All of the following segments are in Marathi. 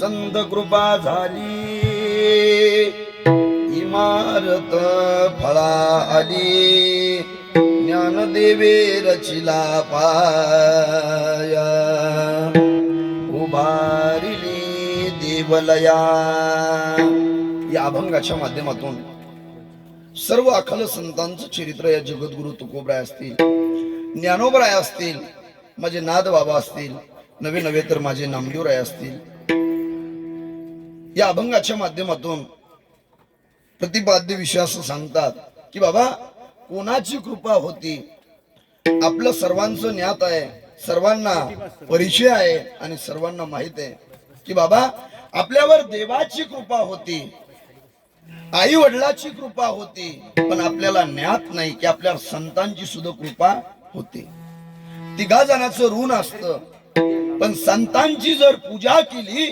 संत कृपा झाली इमारत फळा आली ज्ञानदेवे रचिला पाया. उभारिली देवलया. या अभंगाच्या माध्यमातून सर्व अखल संतांचं चरित्र या जगद्गुरु तुकोबराय असतील ज्ञानोबराय असतील माझे नाद बाबा असतील नवे नवे तर माझे नामदेवराय असतील. या अभंगाच्या माध्यमातून प्रतिपाद्य विश्वास सांगतात की बाबा कोणाची कृपा होती? आपलं सर्वांचं ज्ञात आहे सर्वांना परिचय आहे आणि सर्वांना माहीत आहे की बाबा आपल्यावर देवाची कृपा होती आई वडिलाची कृपा होती पण आपल्याला ज्ञात नाही की आपल्या संतांची सुद्धा कृपा होती. तिघा जणांचं ऋण असतं. पण संतांची जर पूजा केली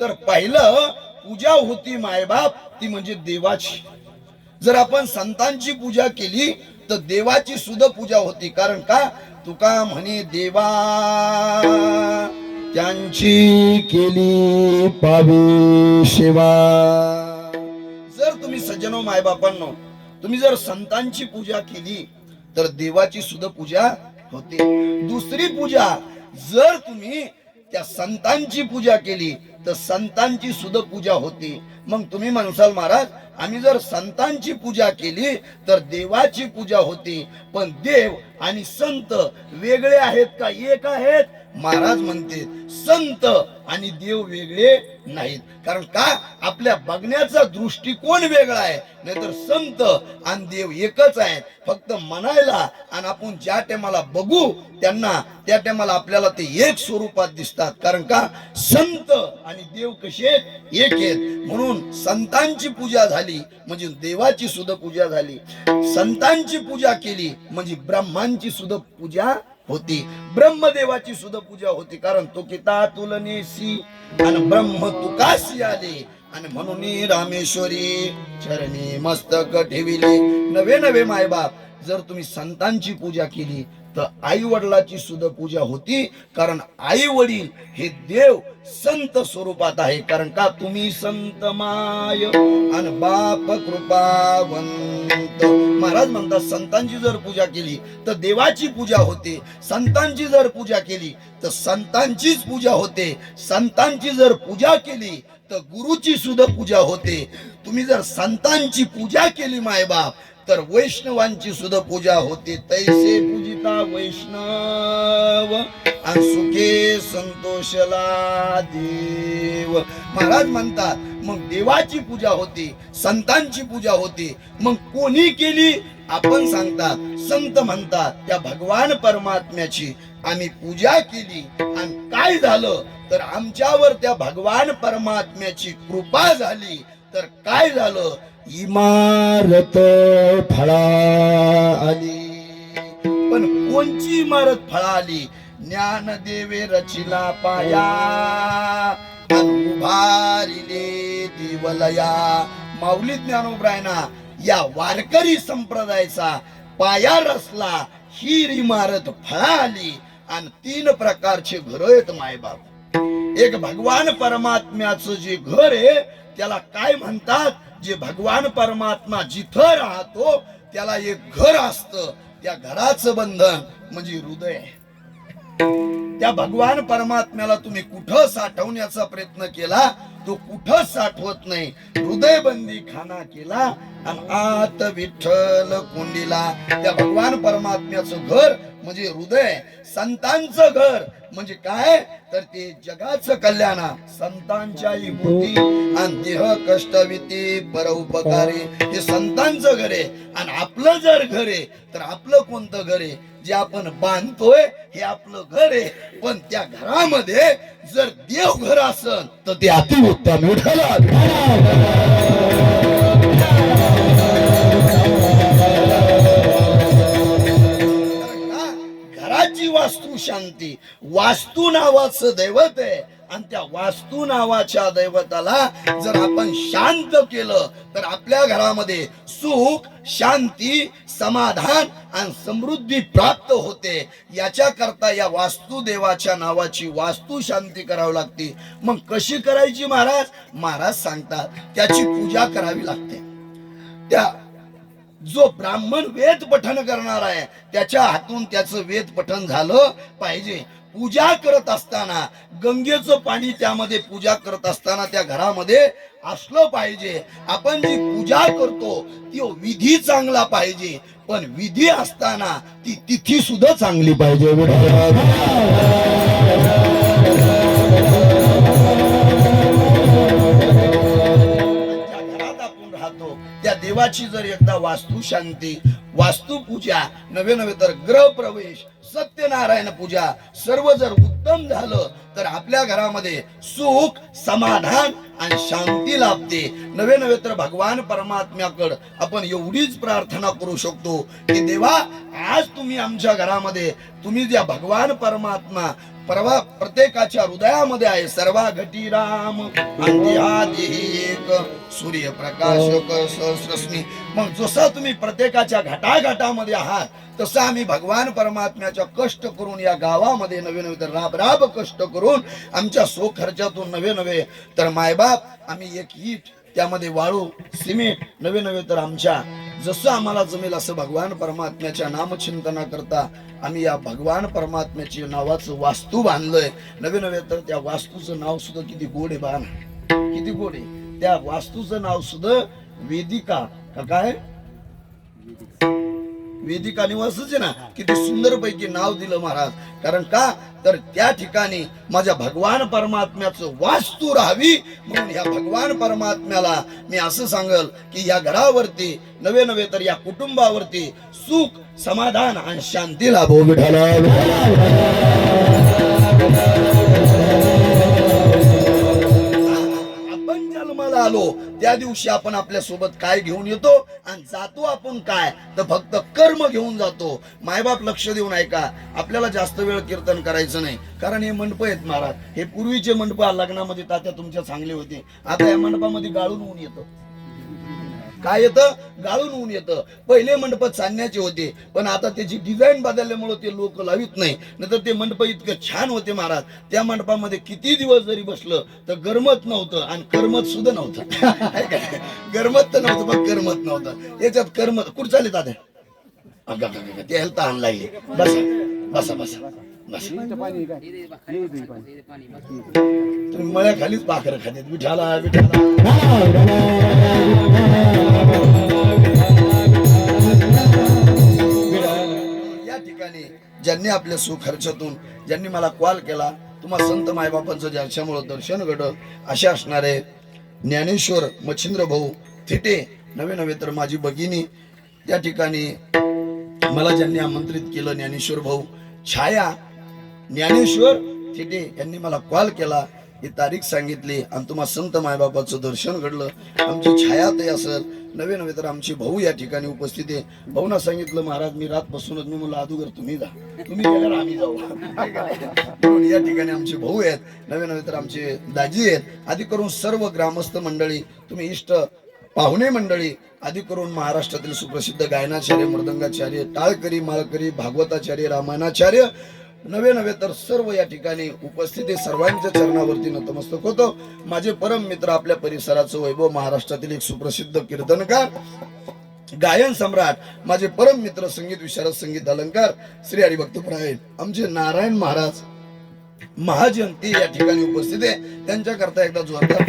तर पहिलं पूजा होती मायबाप ती म्हणजे देवाची. जर आपण संतांची पूजा केली तर देवाची सुद्धा पूजा होती. कारण का? तुका म्हणे देवा त्यांची केली पावी सेवा. जर तुम्ही सज्जनो मायबापांनो तुम्ही जर संतांची पूजा केली तर देवाची सुद्धा पूजा होते. दुसरी पूजा जर तुम्ही त्या संतांची पूजा केली तर संतांची सुद्धा पूजा होती. मग तुम्ही म्हणसाल महाराज आम्ही जर संतांची पूजा केली तर देवाची पूजा होती. पण देव आणि संत वेगळे आहेत का? एक आहेत? महाराज म्हणते संत आणि देव वेगळे नाहीत कारण का? आपल्या बघण्याचा दृष्टिकोन वेगळा आहे. नाहीतर संत आणि देव एकच आहेत. फक्त म्हणायला आणि आपण ज्या टायमाला बघू त्यांना त्या टायमाला आपल्याला ते एक स्वरूपात दिसतात. कारण का? संत आणि देव कसे एक आहेत. म्हणून संतांची पूजा झाली म्हणजे देवाची सुद्धा पूजा झाली. संतांची पूजा केली म्हणजे ब्रह्मांची सुद्धा पूजा होती. ब्रह्मदेवाची सुद्धा पूजा होती कारण तो किता तुलनेशी आणि ब्रह्म तुकाशी आले. आणि म्हणून रामेश्वरी चरणी मस्तक ठेविले. नवे नवे मायबाप जर तुम्ही संतांची पूजा केली तर आई वडिलाची सुद्धा पूजा होती. कारण आई वडील हे देव संत स्वरूपात आहे. कारण का? तुम्ही संत माय आणि बाप कृपावंत. महाराज म्हणतात संतांची जर पूजा केली तर देवाची पूजा होते. संतांची जर पूजा केली तर संतांचीच पूजा होते. संतांची जर पूजा केली तर गुरुची सुद्धा पूजा होते. तुम्ही जर संतांची पूजा केली मायबाप तर वैष्णवांची सुद्धा पूजा होते. तैसे पूजिता वैष्णव आणि सुखे संतोषला देव. महाराज म्हणतात मग देवाची पूजा होती संतांची पूजा होती. मग कोणी केली? आपण सांगतात संत म्हणतात त्या भगवान परमात्म्याची आम्ही पूजा केली. आणि काय झालं? तर आमच्यावर त्या भगवान परमात्म्याची कृपा झाली. तर काय झालं? इमारत फळा आली पण कोणची इमारत फळा आली ज्ञानदेवे रचिला पाया. उभारिले देवलया. माऊली ज्ञानोबरायना या वारकरी संप्रदायाचा पाया रचला. ही इमारत फळा आली आणि तीन प्रकारचे घर आहेत मायबाप. एक भगवान परमात्म्याचं जे घर आहे त्याला काय म्हणतात? जे भगवान परमात्मा जिथं राहतो त्याला एक घर असत. त्या घराचं बंधन म्हणजे हृदय. त्या भगवान परमात्म्याला तुम्ही कुठं साठवण्याचा प्रयत्न केला? तो कुठं साठवत नाही. हृदयबंदी खाना केला आणि आत विठ्ठल कुंडीला. त्या भगवान परमात्म्याचं घर म्हणजे हृदय संतांचं घर म्हणजे काय? तर ते जगाचं कल्याण संतांच्या भूती आणि देह कष्टविती परोपकारी हे संतांचं घर आहे आणि आपलं जर घर आहे तर आपलं कोणतं घर आहे? जे आपण बांधतोय हे आपलं घर आहे. पण त्या घरामध्ये जर देव घर असल तर ते अतिउत्तम विठ्ठल घराची वास्तू शांती वास्तू नावाचं दैवत आहे. आणि त्या वास्तू नावाच्या दैवताला जर आपण शांत केलं तर आपल्या घरामध्ये सुख शांती समाधान आणि समृद्धी प्राप्त होते. याच्या करता या वास्तुदेवाच्या नावाची वास्तू शांती करावी लागते. मग कशी करायची महाराज? महाराज सांगतात त्याची पूजा करावी लागते. त्या जो ब्राह्मण वेद पठन करणार आहे त्याच्या हातून त्याचं वेद पठन झालं पाहिजे. पूजा करत असताना गंगेचं पाणी त्यामध्ये पूजा करत असताना त्या घरामध्ये असलं पाहिजे. आपण जी पूजा करतो ती विधी चांगला पाहिजे. पण विधी असताना ती तिथी सुद्धा चांगली पाहिजे. त्या देवाची जर एकदा वास्तू शांती वास्तू पूजा नवे नवे तर ग्रह प्रवेश सत्यनारायण पूजा सर्व जर उत्तम झालं तर आपल्या घरामध्ये सुख समाधान आणि शांती लाभते. नवे नवे तर भगवान परमात्म्याकडं आपण एवढीच प्रार्थना करू शकतो की देवा आज तुम्ही आमच्या घरामध्ये तुम्ही ज्या भगवान परमात्मा परवा प्रत्येकाच्या हृदयामध्ये आहे सर्वा घटी राम एक सूर्यप्रकाशक सहस्रश्मी. मग जसं तुम्ही प्रत्येकाच्या घटाघटामध्ये आहात तसं आम्ही भगवान परमात्म्याच्या कष्ट करून या गावामध्ये नवे नवे तर राब राब कष्ट करून आमच्या सो खर्चातून नवे नवे तर मायबाप आम्ही एक ईट त्यामध्ये वाळू सिमेंट नवे नवे तर आमच्या. जसं आम्हाला जमेल असं भगवान परमात्म्याच्या नामचिंतना करता आम्ही या भगवान परमात्म्याची नावाचं वास्तू बांधलंय. नवे नवे तर त्या वास्तूचं नाव सुद्धा किती गोड आहे बाण किती गोड आहे. त्या वास्तूचं नाव सुद्धा वेदिका का काय? वेदिका निवासच आहे ना किती सुंदर पैकी नाव दिलं महाराज. कारण का? तर त्या ठिकाणी माझ्या भगवान परमात्म्याचं वास्तू राहावी म्हणून या भगवान परमात्म्याला मी असं सांगल की या घरावरती नवे नवे तर या कुटुंबावरती सुख समाधान आणि शांती लाभो आपण जन्माला आलो त्या दिवशी आपण आपल्यासोबत काय घेऊन येतो आणि जातो आपण काय? तर फक्त कर्म घेऊन जातो. मायबाप लक्ष देऊन ऐका. आपल्याला जास्त वेळ कीर्तन करायचं नाही. कारण हे मंडप आहेत महाराज. हे पूर्वीचे मंडप लग्नामध्ये तात्या तुमच्या चांगले होते. आता या मंडपामध्ये गाळून होऊन येतं. काय येतं? गाळून ऊन येतं. पहिले मंडप चालण्याचे होते पण आता त्याची डिझाईन बदलल्यामुळे ते लोक लावित नाही. नाहीतर ते मंडप इतकं छान होते महाराज. त्या मंडपामध्ये किती दिवस जरी बसलं तर गरमत नव्हतं आणि करमत सुद्धा नव्हतं. गरमत तर नव्हतं पण करमत नव्हतं. याच्यात करमत कुठं चालेल दादा ते ह्याला तहान बसा बसा बसा. तुम्ही मळ्याखालीच पाखर खाते विठाला विठाला. या ठिकाणी ज्यांनी आपल्या सुखर्चातून ज्यांनी मला कॉल केला तुम्हा संत मायबापांचं ज्याच्यामुळं दर्शन घडलं असे असणारे ज्ञानेश्वर मच्छिंद्र भाऊ थिटे नवे नवे तर माझी भगिनी त्या ठिकाणी मला ज्यांनी आमंत्रित केलं ज्ञानेश्वर भाऊ छाया ज्ञानेश्वर थिटे यांनी मला कॉल केला ही तारीख सांगितली आणि तुम्हा संत मायबापाचं दर्शन घडलं. आमची छायाताई असेल नवे नवे तर आमचे भाऊ या ठिकाणी उपस्थित आहे. भाऊना सांगितलं महाराज मी रातपासूनच मी म्हणलं अदुगर तुम्ही जा. तुम्ही गेल्यावर आम्ही जाऊ. म्हणून या ठिकाणी आमचे भाऊ आहेत. नवे नवे तर आमचे दाजी आहेत. आधी करून सर्व ग्रामस्थ मंडळी तुम्ही इष्ट पाहुणे मंडळी आधी करून महाराष्ट्रातील सुप्रसिद्ध गायनाचार्य मृदंगाचार्य टाळकरी माळकरी भागवताचार्य रामायणाचार्य नवे नवे तर सर्व या ठिकाणी उपस्थिती सर्वांच्या चरणावरती नतमस्तक होतो. माझे परम मित्र आपल्या परिसराचं वैभव महाराष्ट्रातील एक सुप्रसिद्ध कीर्तनकार गायन सम्राट माझे परम मित्र संगीत विशारद संगीत अलंकार श्री हरिभक्तप्राय आमचे नारायण महाराज महाजयंती या ठिकाणी उपस्थित आहे. त्यांच्याकरता एकदा जोरदार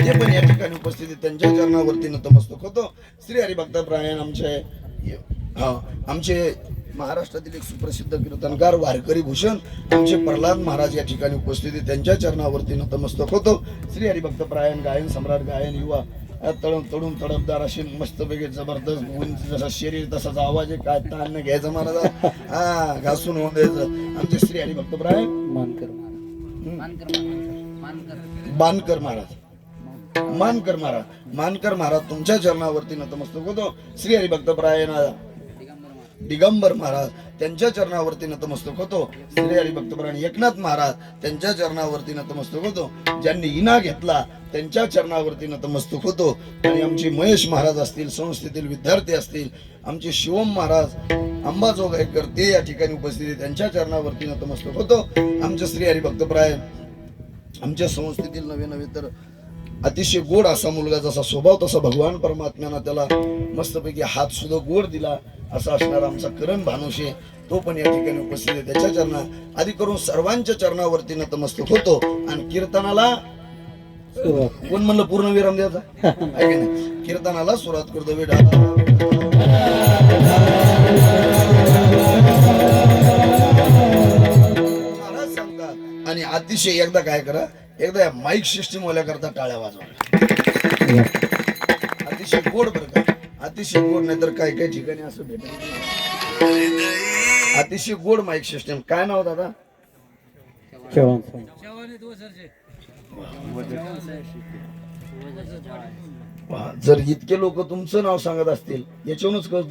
ते पण या ठिकाणी उपस्थित आहे. त्यांच्या चरणावरती नतमस्तक होतो. श्री हरिभक्त प्रायण आमचे हा आमचे महाराष्ट्रातील एक सुप्रसिद्ध कीर्तनकार वारकरी भूषण आमचे प्रल्हाद महाराज या ठिकाणी उपस्थित त्यांच्या चरणावरती नतमस्तक होतो. श्री हरिभक्त प्रायण गायन सम्राट गायन युवा तळून तळून तडपदार असे मस्तपैकी जबरदस्त उंच जसा शरीर तसाच आवाज आहे. काय ताण घ्यायचा महाराज हा घासून होऊन द्यायचं. आमचे श्री हरिभक्त प्रायण? बानकर महाराज. मानकर महाराज. मानकर महाराज तुमच्या चरणावरती नतमस्तक होतो. श्री हरिभक्त प्रायण. दिगंबर महाराज त्यांच्या चरणावरती नतमस्तक होतो. श्री हरिभक्तपरायण एकनाथ महाराज त्यांच्या चरणावरती नतमस्तक होतो. ज्यांनी इना घेतला त्यांच्या चरणावरती नतमस्तक होतो. आणि आमचे महेश महाराज असतील संस्थेतील विद्यार्थी असतील आमचे शिवम महाराज अंबाजोगाईकर ते या ठिकाणी उपस्थित आहेत. त्यांच्या चरणावरती नतमस्तक होतो. आमच्या श्री हरिभक्तप्राय आमच्या संस्थेतील नवे नवे तर अतिशय गोड असा मुलगा जसा स्वभाव तसा भगवान परमात्म्यानं त्याला मस्तपैकी हात सुद्धा गोड दिला. असा असणारा आमचा करण भानुशे तो पण या ठिकाणी उपस्थित आहे. त्याच्या चरणा आधी करून सर्वांच्या चरणावरती नतमस्तक होतो आणि कीर्तनाला कोण म्हणलं पूर्ण विराम द्यायचा? ऐक ना कीर्तनाला सुरुवात करतो. वेडा महाराज सांगतात आणि अतिशय एकदा काय करा एकदा या माईक सिस्टीम वाल्याकरता टाळ्या वाजवा. अतिशय गोड बरं का? अतिशय गोड नाही तर काही काही ठिकाणी असं भेटत अतिशय गोड माईक सिस्टम काय नाव दादा? चव्हाण जर इतके लोक तुमचं नाव सांगत असतील याच्यावरूनच कळतो